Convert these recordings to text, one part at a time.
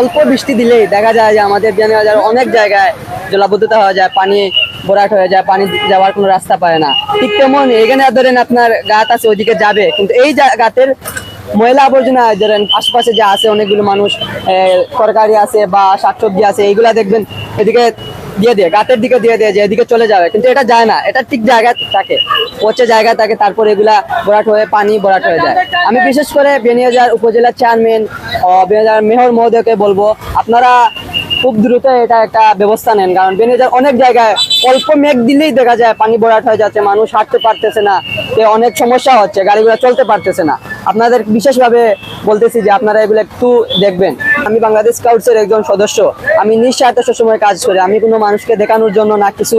অল্প বৃষ্টি দিলেই দেখা যায় যে আমাদের বিয়ানীবাজার অনেক জায়গায় জলাবদ্ধতা হয়ে যায়, পানি ভরাট হয়ে যায়, পানি যাওয়ার কোনো রাস্তা পায় না। ঠিক তেমন এখানে ধরেন আপনার গাত আছে, ওইদিকে যাবে, কিন্তু এই গাতের ময়লা আবর্জনা, ধরেন আশেপাশে যা আছে, অনেকগুলো মানুষ তরকারি আছে বা শাকসবজি আছে, এইগুলা দেখবেন, এদিকে দিয়ে দিয়ে, গাতের দিকে দিয়ে দিয়ে যে এদিকে চলে যাবে, কিন্তু এটা যায় না, এটা ঠিক জায়গায় থাকে, পচে জায়গা থাকে, তারপর এগুলা বরাট হয়ে, পানি বরাট হয়ে যায়। আমি বিশেষ করে বেনিয়াজার উপজেলার চেয়ারম্যান বেনিয়াজার মেহর মহোদয়কে বলব, আপনারা খুব দ্রুত এটা একটা ব্যবস্থা নেন, কারণ বেনিয়াজার অনেক জায়গায় অল্প মেঘ দিলেই দেখা যায় পানি ভরাট হয়ে যাচ্ছে, মানুষ হাঁটতে পারতেছে না অনেক সমস্যা হচ্ছে, গাড়িগুলো চলতে পারতেছে না। আপনাদের বিশেষভাবে বলতেছি যে আপনারা এগুলো একটু দেখবেন। আমি বাংলাদেশ স্কাউটসের একজন সদস্য, আমি নিঃস্বার্থে সবসময় কাজ করি, আমি কোনো মানুষকে দেখানোর জন্য না কিছু,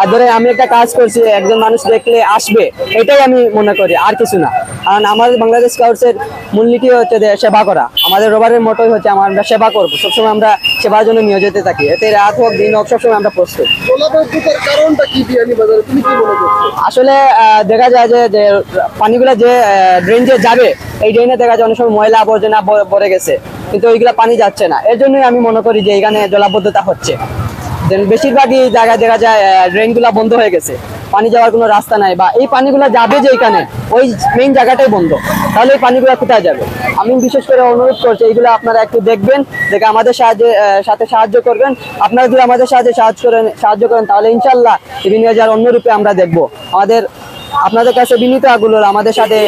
আর ধরে আমি একটা কাজ করছি, একজন মানুষ দেখলে আসবে, এটাই আমি মনে করি, আর কিছু না। কারণ আমাদের বাংলাদেশ স্কাউটসের মূলনীতি হচ্ছে সেবা করা, আমাদের রোবারের মোটই হচ্ছে আমরা সেবা করব, সবসময় আমরা সেবার জন্য নিয়োজিত থাকি, এতে রাত হোক, দিন হোক, সবসময় আমরা প্রস্তুত। আসলে দেখা যায় যে পানিগুলো যে ড্রেন যে যাবে, এই ড্রেনে দেখা যায় অনেক সময় ময়লা আবর্জনা ভরে গেছে। কিন্তু ওইগুলা পানি যাচ্ছে না। এর জন্যই আমি মনে করি যে, এখানে জলাবদ্ধতা হচ্ছে। বেশিরভাগই জায়গায় দেখা যায় ড্রেনগুলা বন্ধ হয়ে গেছে। পানি যাওয়ার কোনো রাস্তা নাই বা এই পানিগুলো যাবে যে এখানে, ওই মেইন জায়গাটাই বন্ধ। তাহলে এই পানিগুলো কোথায় যাবে? আমি বিশেষ করে অনুরোধ করছি, এইগুলো আপনারা একটু দেখবেন, দেখে আমাদের সাহায্যে সাথে সাহায্য করবেন। আপনারা যদি আমাদের সাহায্যে সাহায্য করেন সাহায্য করেন, তাহলে ইনশাল্লাহ বিভিন্ন হাজার অন্যরূপে আমরা দেখব। আমাদের, আপনাদের কাছে বিনীত আগুলো আমাদের সাথে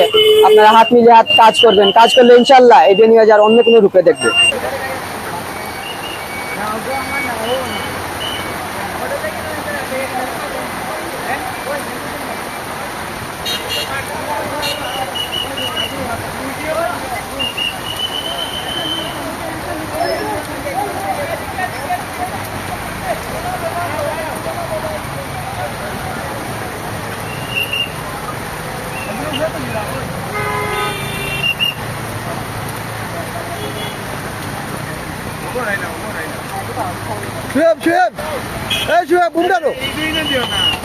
আপনারা হাত মিলিয়ে হাত কাজ করবেন। কাজ করলে ইনশাল্লাহ এই হাজার অন্য কোনো রূপে দেখবে। 我过来一点我过来不打了兄弟们兄弟们诶兄们